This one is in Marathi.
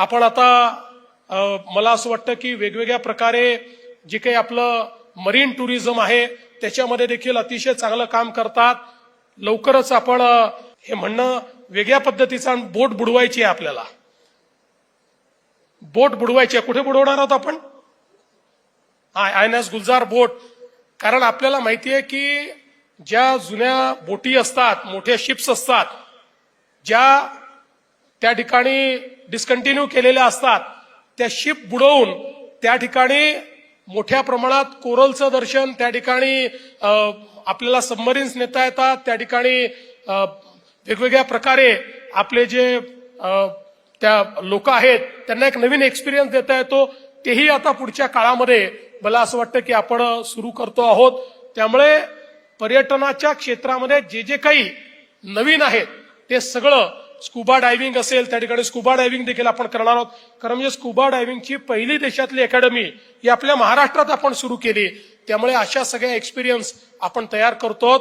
आपण आता मला असं वाटतं की वेगवेगळ्या प्रकारे जे काही आपलं मरीन टुरिझम आहे त्याच्यामध्ये देखील अतिशय चांगलं काम करतात. लवकरच आपण हे म्हणणं वेगळ्या पद्धतीचा बोट बुडवायची आहे आपल्याला. बोट बुडवायची आहे. कुठे बुडवणार आहोत आपण? I I N S Gulzar boat. कारण आपल्याला माहिती आहे की ज्या जुन्या बोटी असतात मोठ्या शिप्स असतात ज्या त्या ठिकाणी डिस्कंटिन्यू केलेल्या असतात. त्या शिप बुडवून त्या ठिकाणी मोठ्या प्रमाणात कोरलचं दर्शन त्या ठिकाणी आपल्याला सबमरीन्स नेता येतात त्या ठिकाणी वेगवेगळ्या प्रकारे आपले जे त्या लोक आहेत त्यांना एक नवीन एक्सपिरियन्स देता येतो. तेही आता पुढच्या काळामध्ये मला असं वाटतं की आपण सुरू करतो आहोत. त्यामुळे पर्यटनाच्या क्षेत्रामध्ये जे जे काही नवीन आहेत ते सगळं स्कुबा डायव्हिंग असेल त्या ठिकाणी स्कुबा डायव्हिंग देखील आपण करणार आहोत. कारण म्हणजे स्कुबा डायव्हिंगची पहिली देशातली अकॅडमी ही आपल्या महाराष्ट्रात आपण सुरू केली. त्यामुळे अशा सगळ्या एक्सपिरियन्स आपण तयार करतो